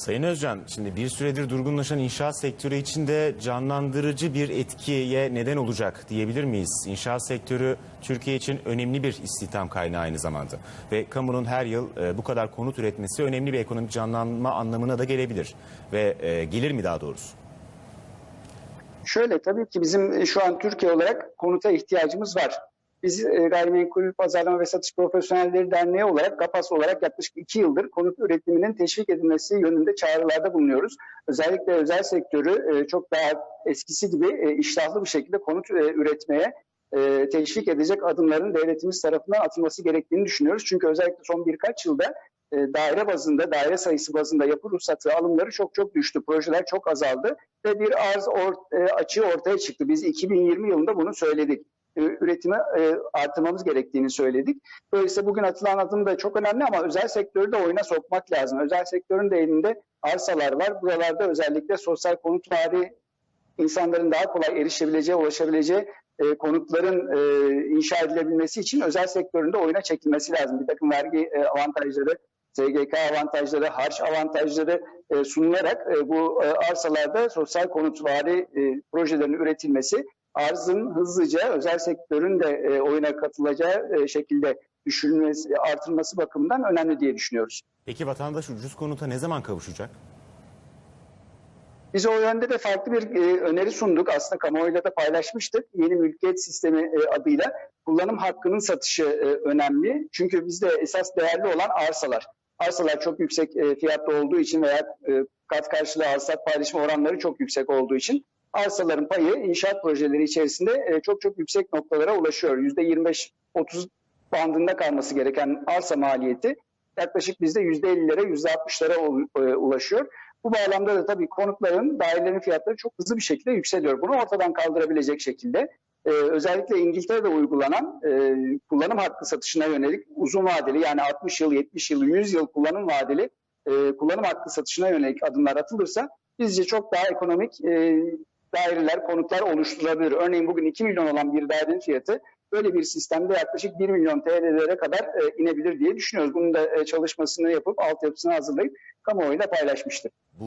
Sayın Özcan, şimdi bir süredir durgunlaşan inşaat sektörü içinde canlandırıcı bir etkiye neden olacak diyebilir miyiz? İnşaat sektörü Türkiye için önemli bir istihdam kaynağı aynı zamanda. Ve kamunun her yıl e, bu kadar konut üretmesi önemli bir ekonomik canlanma anlamına da gelebilir. Ve e, gelir mi daha doğrusu? Şöyle tabii ki bizim şu an Türkiye olarak konuta ihtiyacımız var. Biz e, Gayrimenkul Pazarlama ve Satış Profesyonelleri Derneği olarak GAPAS olarak yaklaşık iki yıldır konut üretiminin teşvik edilmesi yönünde çağrılarda bulunuyoruz. Özellikle özel sektörü e, çok daha eskisi gibi e, iştahlı bir şekilde konut e, üretmeye e, teşvik edecek adımların devletimiz tarafından atılması gerektiğini düşünüyoruz. Çünkü özellikle son birkaç yılda daire bazında, daire sayısı bazında yapı ruhsatı alımları çok çok düştü. Projeler çok azaldı ve bir arz açığı ortaya çıktı. Biz 2020 yılında bunu söyledik. E, üretimi e, artırmamız gerektiğini söyledik. Dolayısıyla bugün atılan adım da çok önemli ama özel sektörü de oyuna sokmak lazım. Özel sektörün de elinde arsalar var. Buralarda özellikle sosyal konut vari insanların daha kolay erişebileceği, ulaşabileceği e, konutların e, inşa edilebilmesi için özel sektöründe oyuna çekilmesi lazım. Bir takım vergi e, avantajları, SGK avantajları, harç avantajları e, sunularak e, bu e, arsalarda sosyal konutvari e, projelerin üretilmesi arzın hızlıca özel sektörün de e, oyuna katılacağı e, şekilde düşünülmesi, artırılması bakımından önemli diye düşünüyoruz. Peki vatandaş ucuz konuta ne zaman kavuşacak? Biz o yönde de farklı bir e, öneri sunduk. Aslında kamuoyuyla da paylaşmıştık. Yeni mülkiyet sistemi e, adıyla kullanım hakkının satışı e, önemli. Çünkü bizde esas değerli olan arsalar. Arsalar çok yüksek e, fiyatta olduğu için veya e, kat karşılığı alsat paylaşma oranları çok yüksek olduğu için arsaların payı inşaat projeleri içerisinde e, çok çok yüksek noktalara ulaşıyor. %25-30 bandında kalması gereken arsa maliyeti yaklaşık bizde %50'lere %60'lara ul- e, ulaşıyor. Bu bağlamda da tabii konutların, dairelerin fiyatları çok hızlı bir şekilde yükseliyor. Bunu ortadan kaldırabilecek şekilde e, özellikle İngiltere'de uygulanan kullanım hakkı satışına yönelik uzun vadeli yani 60 yıl, 70 yıl, 100 yıl kullanım vadeli kullanım hakkı satışına yönelik adımlar atılırsa bizce çok daha ekonomik daireler, konutlar oluşturulabilir. Örneğin bugün 2 milyon olan bir dairenin fiyatı böyle bir sistemde yaklaşık 1 milyon TL'lere kadar e, inebilir diye düşünüyoruz. Bunun da e, çalışmasını yapıp altyapısını hazırlayıp kamuoyuyla paylaşmıştık.